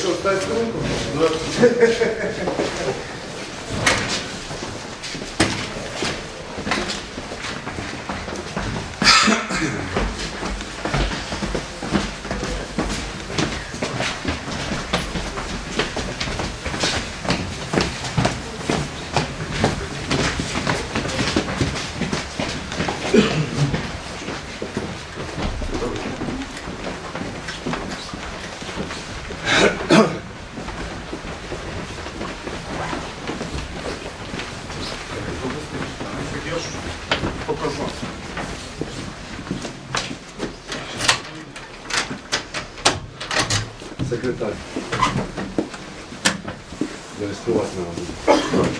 Що, стать руку? Секретар. Зареєструвати треба буде.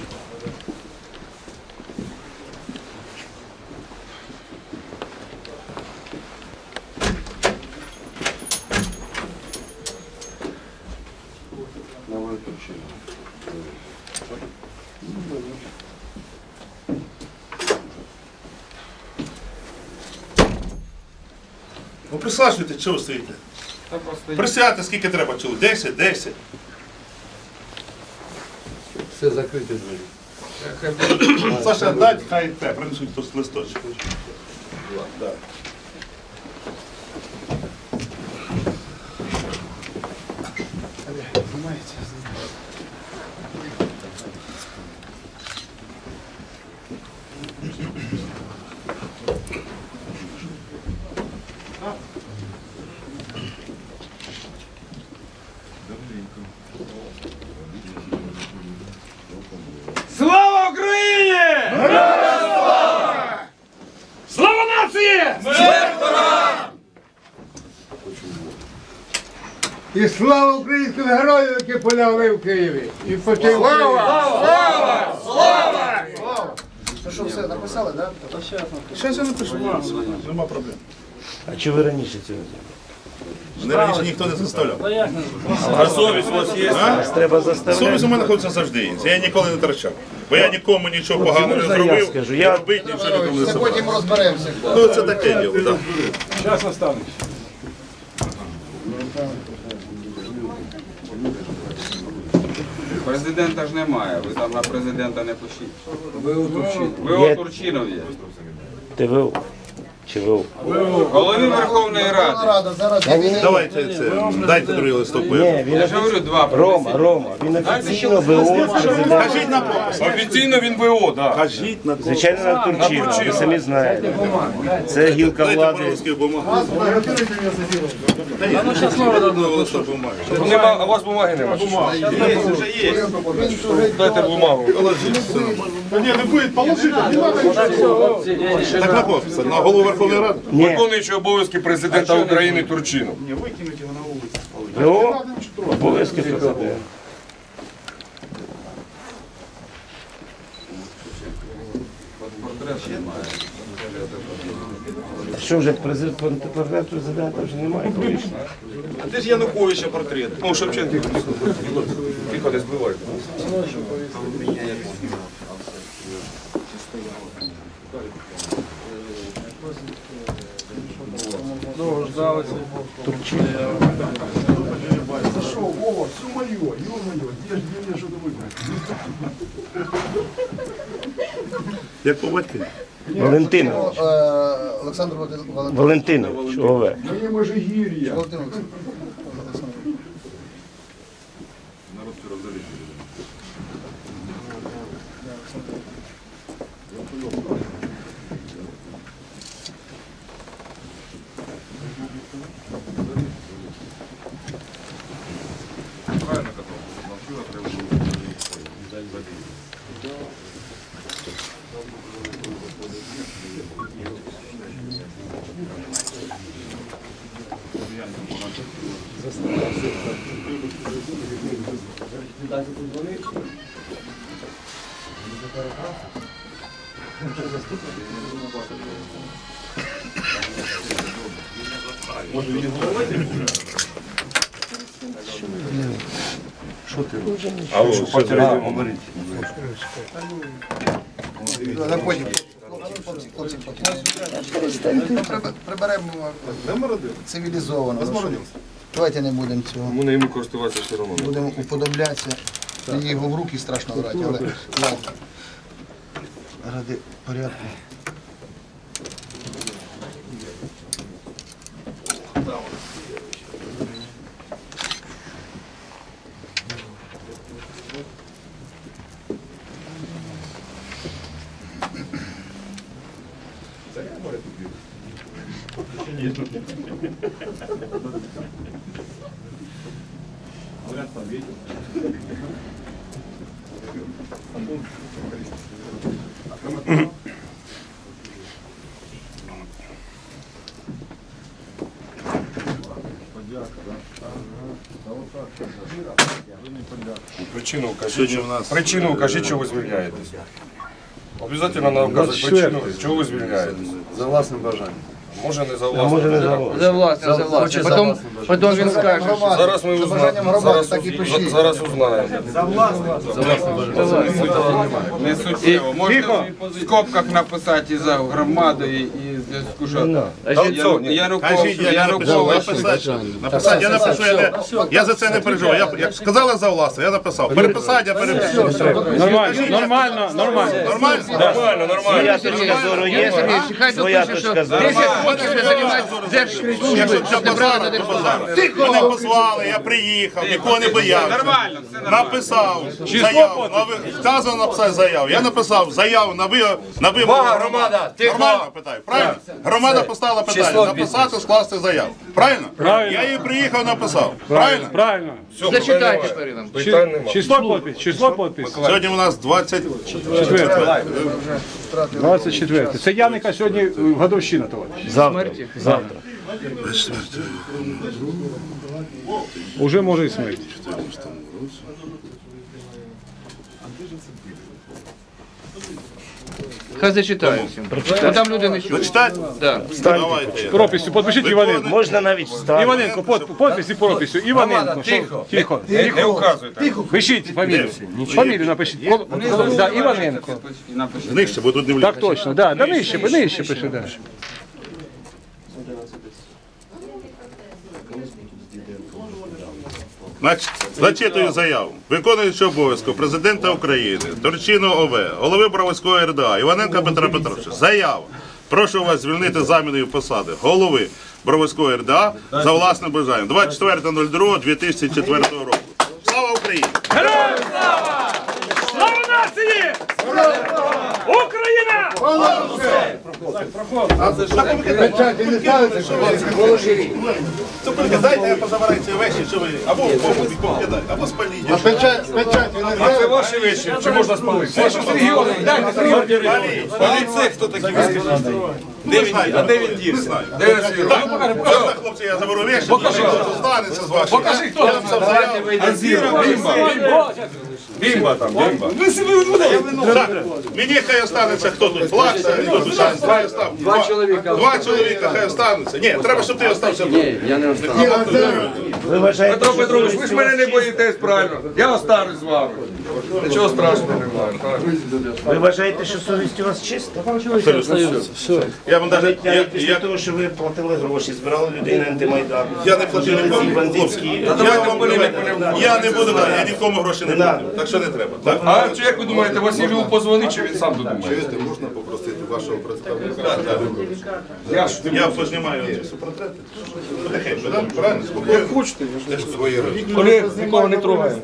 Ну присаджуйте, чого стоїте? Присядьте, скільки треба чули? 10, 10. Все закрите двері. Саша, дать, хай те, принесуть листочок. І слава українським героям, які полягли в Києві. І почали. Ну що, все, написали, так? Зараз я напишу, нема проблем. А чи ви раніше цього зробили? Мене раніше ніхто не заставляв. А совість у вас є? Нас треба Совість у мене знаходиться завжди. Я ніколи не втрачав. Бо я нікому нічого поганого не можна я зробив. скажу? Я- робити нічого нікому не Це зробив. потім розберемося. Ну це таке діло, так. Час останусь. Президента ж немає, ви там на президента не пишіть. Ви у Турчинові. Ви Є. у Турчинові. ТВО. Чи ВО? Голові Верховної Ради. Рада, зараз Давайте це, дайте другий листок. я- Ні, він Я ж говорю, два Рома. Рома, він офіційно ВО президент. Кажіть на попис. Офіційно він ВО, так. Кажіть на попис. Звичайно, на Турчину, ви самі знаєте. Це гілка Дайте влади. Бумагу. Та ні, ну листок бумаги. Нема, а у вас бумаги немає. Дайте бумагу. Так на на голову Верховної Ради. Виконуючий обов'язки президента України Турчинов. ВО обов'язки президента. Що вже президент, портрет президента вже немає колишнього? А де ж Януковича портрет? Ну, Шевченко. Тихо, не збивай. Як по Як Валентинович. Валентина. Олександр Валентинович. Валентинович, ОВ. Мені може гір'я. Валентин Олександрович. Алло, що На потім. Хлопці, хлопці, хлопці. Приберемо цивілізовано. Давайте не будемо цього. Ми не йому користуватися все одно. Будемо уподоблятися. Мені його в руки страшно грати, але. Ради порядку. Причину кажіть. Причину кажіть, чого ви звільняєтесь. Обов'язково нам вказати причину, чого ви звільняєтесь. За власним бажанням. Може не за власне. може не за власне, за власне. Потім, потім він скаже, що Зараз ми узнаємо. Зараз, уз- зараз узнаємо. Не суттєво. Можна в скобках написати і за громадою, і в зв'язку, що Та. Кажіть, я, Янукович. написати, я напишу, я, за це не переживаю. Я, як сказали за власне, я написав. Переписати, я перепишу. Нормально, нормально, нормально. Нормально? Нормально, нормально. Моя точка зору є, своя допише, що точка зору. 10 років займається держслужби, Якщо щоб не брати на держслужбу. Мене позвали, я приїхав, нікого не боявся. Нормально. Написав заяву, вказано написати заяву. Я написав заяву на ви на вимогу громада. Нормально питаю, правильно? Громада поставила питання, написати, скласти заяву. Правильно? Правильно. Я її приїхав, написав. Правильно? Правильно. Зачитайте перед нам. Число подпись, число подпись. Сьогодні у нас 20... Четверте. 24. Це Яника сьогодні е, годовщина, товариш. Завтра. Завтра. Уже може і смерть. Хай зачитаю всім. Бо там люди не чують. Прочитати? Да. Давайте. Прописю, підпишіть Іваненко. Можна навіть встати. Іваненко, под, подпись і прописю. Іваненко. Тихо. Тихо. Не указуйте. Пишіть фамілію. Фамілію напишіть. Кол- Да, Іваненко. Нижче, бо тут не Так точно, да, да нижче, нижче пиши, да. Зачитую заяву. Виконуючи обов'язку президента України, Турчино ОВ, голови Бровольської РДА, Іваненка Петра Петровича. Заява. Прошу вас звільнити заміною посади голови Бровольської РДА за власним бажанням 24.02.2004 року. Слава Україні! Слава нації! Україна! Дайте я позабираю ці вещі, що ви або в або спаліть. А печать, печаті не Це ваші речі, чи можна спалити? Регіони, дайте це, хто такий, ви скажіть. Де він, а де він дівся? Де він Так, хлопці, я заберу вещі, покажи, що станеться з вашим. Покажи, хто там заяву. Азіра, бімба. Бімба там, бімба. Так, мені хай останеться, хто тут плакса, хто тут. Хай остав- Два чоловіка. Два чоловіка хай остануться. Ні, треба, щоб ти остався тут. Ви вважаєте, Петро Петрович, ви ж мене не боїтесь правильно. Я останусь з вами. Нічого страшного немає. Ви вважаєте, що совість у вас чиста? Я вам навіть, я, після я, того, що ви платили гроші, збирали людей на антимайдан. я не платив нікому. Я, я не буду, я нікому гроші не буду. Так що не треба. Так? А чи як ви думаєте, Василю позвонить, чи він сам додумає? Можна попросити вашого представника? Я ж Я познімаю ці супортрети. Потихеньку, так? Правильно? Спокійно. хочете, я ж Олег, нікого не трогає.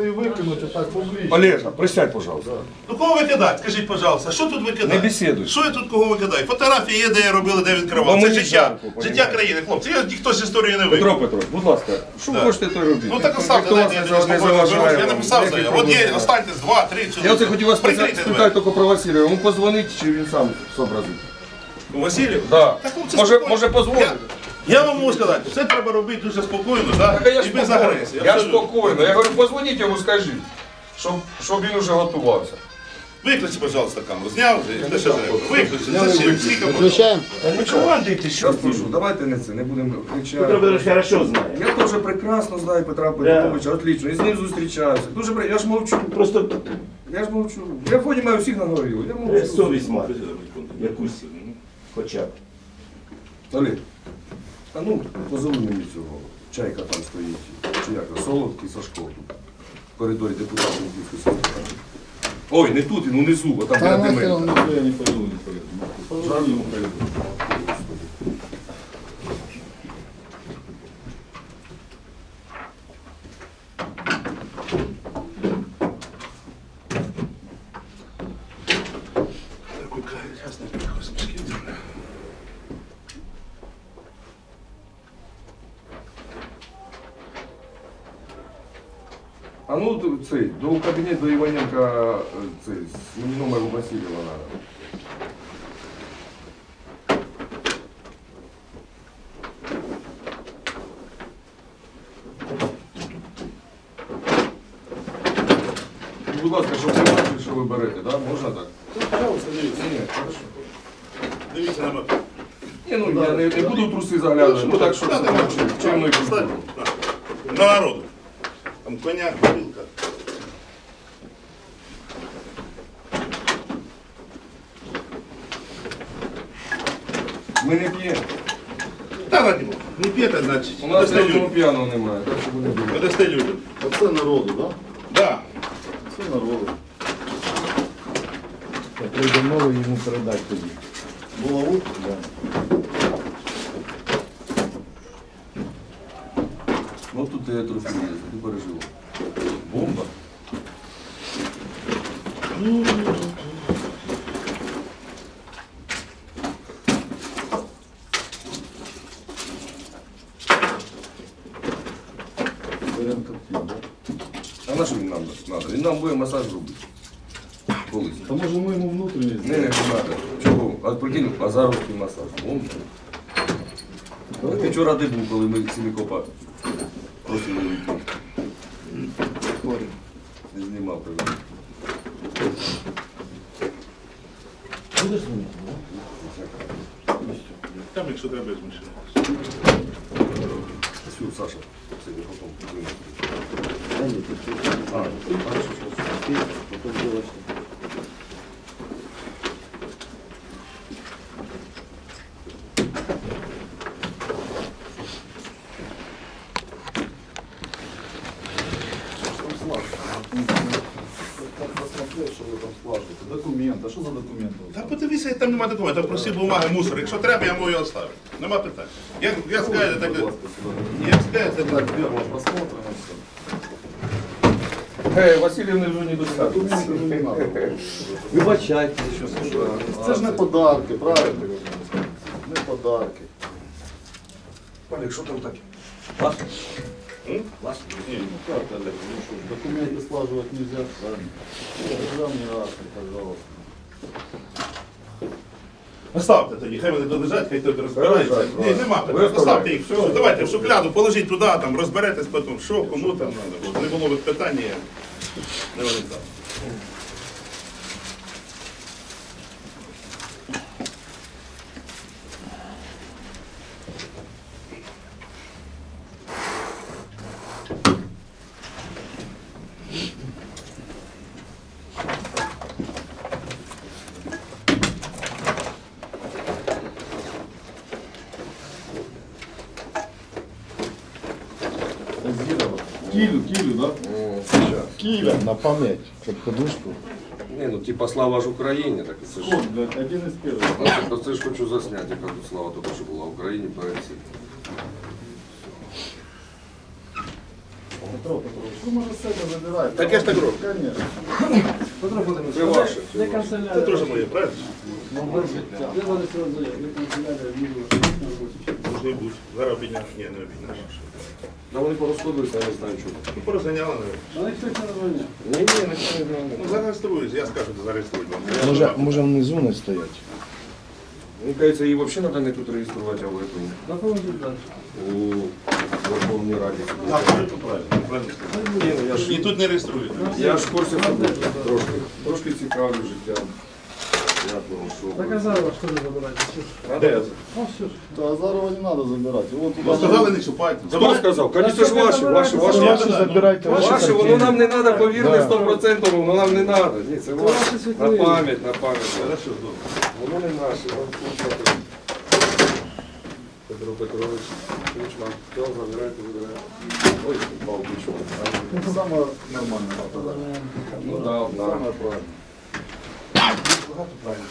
Олежа, присядь, пожалуйста. Ну кого викидати? Скажіть, пожалуйста, що тут викидати? Не бесідуй. Що я тут кого викидаю? Фотографії є, де я робили, де він Бо кривав. Це життя. Життя країни, хлопці. Я ніхто з історії не Петро викинув. Петрович, будь ласка, що ви хочете, то й робіть. Ну так оставте, Ніхто дайте, не я за- не спокійно заважає. берусь. Я написав заяву. От є, останьтесь два, три, чотири. Я оце хотів вас Прикрийте спитати тільки про Василія. Йому позвонить, чи він сам зобразить? Василів? Да. Так, хлопці, Може, спокійно. може позвонити? Я вам можу сказати, все треба робити дуже спокійно, так? Так, я І без спокійно. агресії. Я абсолютно. спокійно. Я говорю, позвоніть йому, скажіть, щоб, щоб він уже готувався. Виключи, пожалуйста, камеру. Зняв вже, що треба. Виключи. Зачем? Скільки можна? Та не командуйте, що Я ти? прошу, давайте не це, не будемо кричати. Петро Петрович хорошо знає. Я теж прекрасно знаю Петра Петровича, отлично, і з ним зустрічаюся. Дуже при... Я ж мовчу. Просто Я ж мовчу. Я в ході маю всіх на. Я мовчу. совість мати. Якусь. Хоча б. Олег, а ну, позови мені цього чайка там стоїть, чи як, солодкий Сашко. В коридорі депутатів Київської сільської. Ой, не тут, він унизу, а там Та біля нахер он не я не пойду, не пойду. Жаль йому пойду. цей, до кабінету до Іваненка е, цей, мені номер у Васильєва надо. І, Будь ласка, щоб ви бачили, що ви берете, да? можна так? Пожалуйста, дивіться. Ні, хорошо. Дивіться на мене. Ні, ну я не, не буду в труси заглядати, ну так, щоб Та, це давай. чимно і Встань. культурно. На. На народу. Там коня, білка. Ми не п'ємо. Та раді Бога. Не п'єте, значить. У нас Дасте ні одного людям. п'яного немає, так що буде добре. Дасте людям. Оце народу, да? Да. Це народу. Я прийде новий йому передати тоді. Булаву? Ну тут я трохи є, ти пережив. Бомба. Беремо нам буде масаж робити. Колись. Та може ми йому внутрішній Не, не, не треба. Чого? А прикинь, азаровський масаж. Бомба. А ти вчора де був, коли ми сімікопа просили вийти? Не знімав привіт. Там, якщо треба, без машини. Все, Саша, все, я потом. А, хорошо, Документ. А що за документи? Та подивися, там немає документів, там прості бумаги, мусор. Якщо треба, я можу його оставити. Нема питань. Як, як скажете, так. Як скажете. Так, первого посмотрим і все. Эй, Васильевна вже не достатньо. Документи ну, не надо. Вибачайте, що Це ж не подарки, правильно? Не подарки. Олег, що там таке? Ну как, Олег, ну что, ж, документы слаживать нельзя, правильно? Державный акт, пожалуйста. Оставте тоді, хай вони долежать, хай тут розбираються. Лежать, Ні, ладно. нема питань. Виставляй. Оставте їх. Все, давайте в шухляду, положіть туди, там, розберетесь потім, що, кому там треба. Щоб не було питання, 流れた。キールキールだ。Да? Киля. на пам'ять, під подушку. Не, ну типа слава ж Україні, так це ж. Кот, блядь, один из первых. Ну, так Це ж хочу засняти, яка тут слава тільки що була в Україні перед цим. Петро Петрович, ну може себе забирайте. Так я ж так роблю. Конечно. Це ваше. це ваше. Це теж моє, правильно? Должны бути. Зараз обідня. Ні, не обідня. Да вони порозходилися, я не знаю чого. Ну, порозганяли, навіть. Ні, ні, ніхто не знає. Ну, зареєструюсь, я скажу, зареєструють вам. Може, може внизу не стоять. Мені кажеться, її взагалі треба не тут реєструвати, а в этому. У Верховній Раді. А, правильно, правильно. правильно. Ні, ну я ж, І тут не реєструють. я ж в курсі событий. трошки, трошки цікавлю життям. Як воно, що. Казала, що не забирати. Де? Да, Азарова не надо забирать. Ну, туда сказали, не чіпайте. Хто сказав? Звісно ж ваші, ваші, ваші. Ваші, забирайте ваші, воно нам не треба, повірте, 100%, воно нам не треба. Ні, це ваше. На пам'ять, на пам'ять. Хорошо, добре. Воно не наше. Петро Петрович, Кучма, все, забирайте, забирайте. Ой, Павло Кучма. Саме нормальне. Ну да, да. Саме правильне.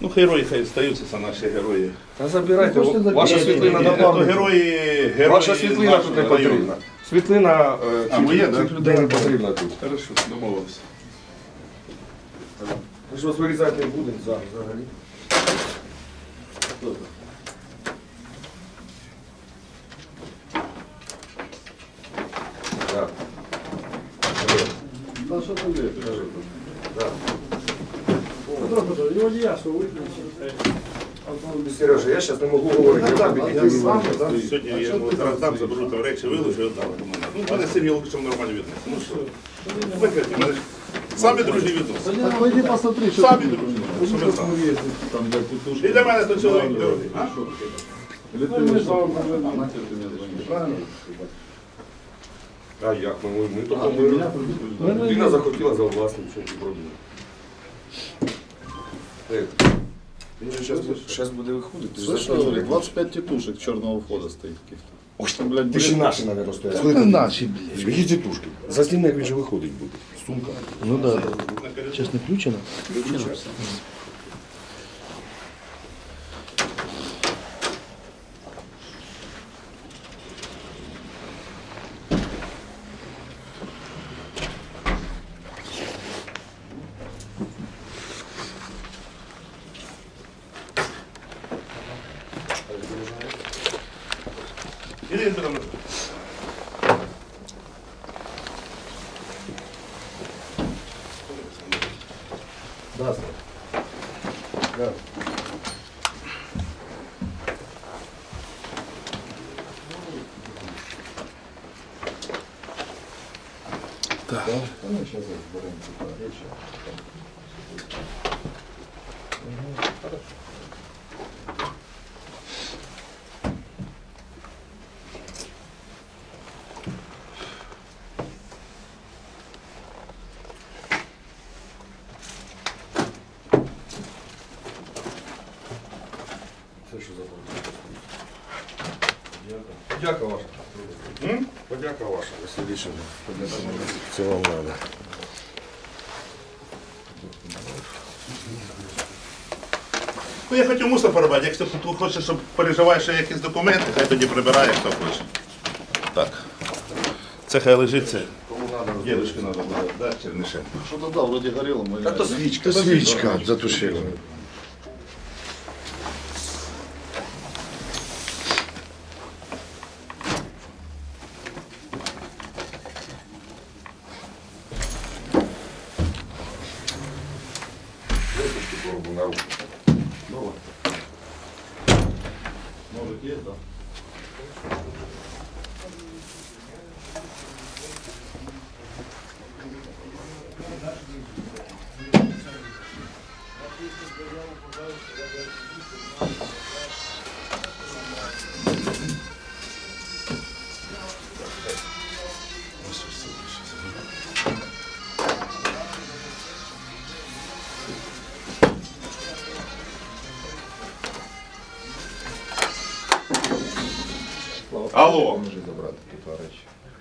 Ну, герої хай це наші герої. Та забирайте, ваша світлина Ні, на то пам'ять. герої, герої Ваша світлина тут не нашого району. потрібна. Світлина е, А, цих- моє, да? цих людей не потрібна тут. Хорошо, домовилися. Ми ж вас вирізати не будемо зараз взагалі. Так. Та що ти є? Сережа, я зараз не можу говорити. я тобі Я тільки з вами, говорю. Сьогодні я йому зараз дам, заберу там речі, виложу і віддам. Ну, в мене сім'я лучше нормально відноситься. Ну що? Викрити, мене ж самі дружні відносини. Так пойди посмотри, що Самі дружні. Ну, Що ми там де. І для мене то чоловік дорогий. а? Или ти не знав, може, на матір ти не дзвониш. Правильно? А як? Ми, ми, ми ми... Людина захотіла за власним чим проблему. Він же зараз буде виходити. Слышал, 25 тітушек чорного входа стоїть каких-то. Ой, там, блядь, Ти ще наші, мабуть, стоять. Це наші, блядь. Які тітушки? Засніми, як він же виходить буде. Сумка. Ну да. Чесно, включено? Іди, Петро. Це що за Подяка ваша. Подяка ваша, Василішина. Це вам треба. Ну, я хотів мусор перебати. Якщо хто хоче, щоб переживає ще якісь документи, хай тоді прибирає, хто хоче. Так. Це хай лежить це. Дідушки треба було, да, Чернишенко. Що то да, вроді горіло, ми... Та то свічка. Свічка затушила. Може, есть, да.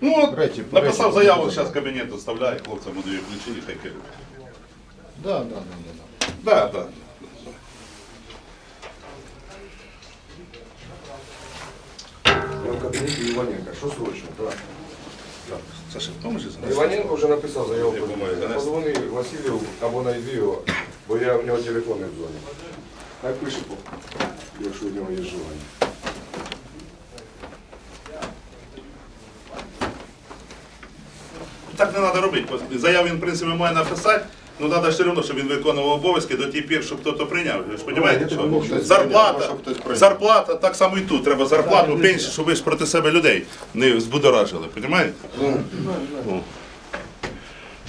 Ну, от, Речі, написав речі, заяву, речі. зараз кабінет доставляє, хлопцям видаю ключі і хай керують. Да, да, да, да. Да, да. Я в кабінеті Іваненка. Що срочно? Так. Саша, поможи зараз. Іваненко вже написав заяву. Я думаю, занести. Позвони Василію або найди його, бо я в нього телефон не в зоні. Хай пише, якщо в нього є желання. Так не треба робити. Заяву він, в принципі, має написати, ну треба все одно, щоб він виконував обов'язки до тих пір, щоб хтось прийняв. Ви ж розумієте, що зарплата, зарплата, так само і тут. Треба зарплату, пенсію, щоб ви ж проти себе людей не збудоражили. Розумієте?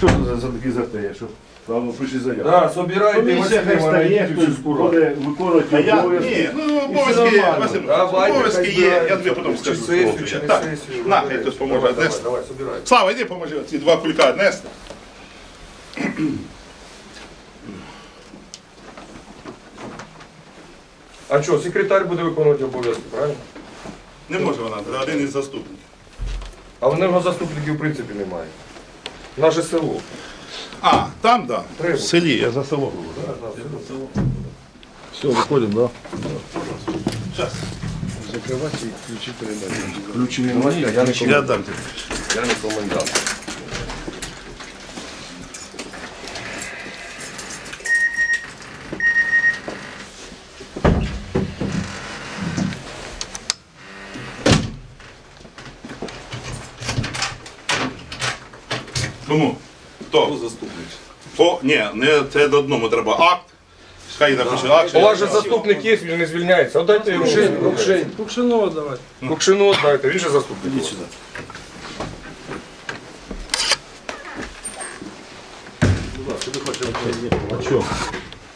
Що це за, за такі затеї? Що вам пишуть заяву? Так, собирайте Комісія хай стає, хтось буде виконувати А я, обов'язки. ні, ну обов'язки є, нормально. Василь, Давайте, обов'язки хай є, я збирають. тобі потім Чи скажу. сесію, чи не Так, сесію, на, хай хтось поможе Давай. Давай, собирай. Слава, йди поможи ці два кулька віднести. А що, секретар буде виконувати обов'язки, правильно? Не може вона, це один із заступників. А в нього заступників в принципі немає. Наше село. А, там. Да. Треба. В селі. Я за село. Все, выходим, да? Ключі немає, я не Я я не комендант. Я не комендант. Кому? Хто? заступник? По, ні, не це до одному треба акт. Хай напише акт. У вас же заступник є, він не звільняється. Отдайте йому. Кукшин. давайте. давай. Кукшину отдайте, він же заступник. Іди сюди.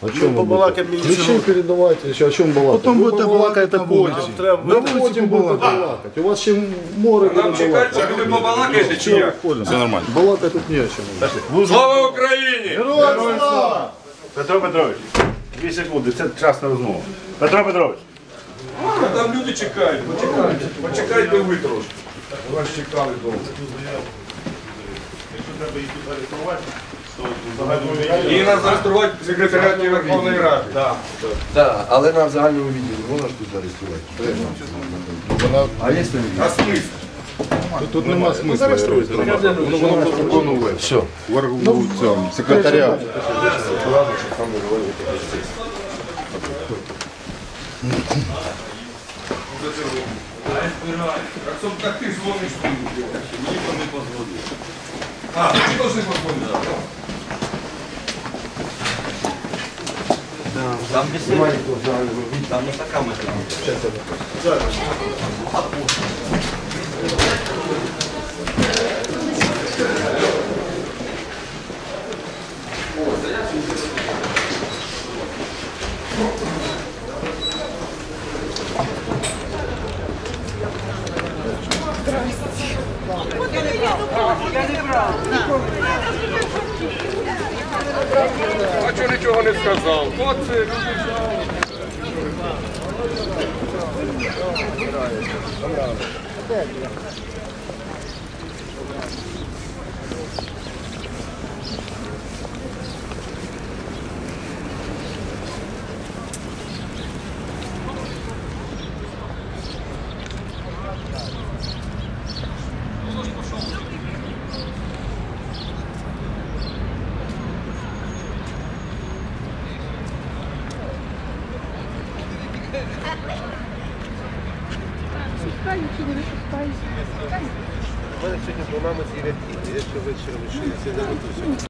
О чем побалакать Ключи передавайте, еще о чем балакать? Потом будете балакать потім. Ви потім будете балакать. У вас ще море буде балакати. ви побалакаєте чи як? Все нормально. Балакать тут не о чем. Слава Україні! Героям слава! Петро Петрович, дві секунди, це час на розмову. Петро Петрович, А Там люди чекають, почекайте. Почекайте ви трошки. Вас чекали довго. Якщо треба їх тут загальному І нас зареєструвати в секретаріаті Верховної Ради. Так, але на загальному відділі можна ж тут зареєструвати? А є А смисл? Тут нема смисла. Ну, воно по закону ви. Все. В цьому секретаріаті. Так, щоб так ти дзвониш мені. Мені то не позвонив. А, ти Там не amor nesse casal. Pode ser, não.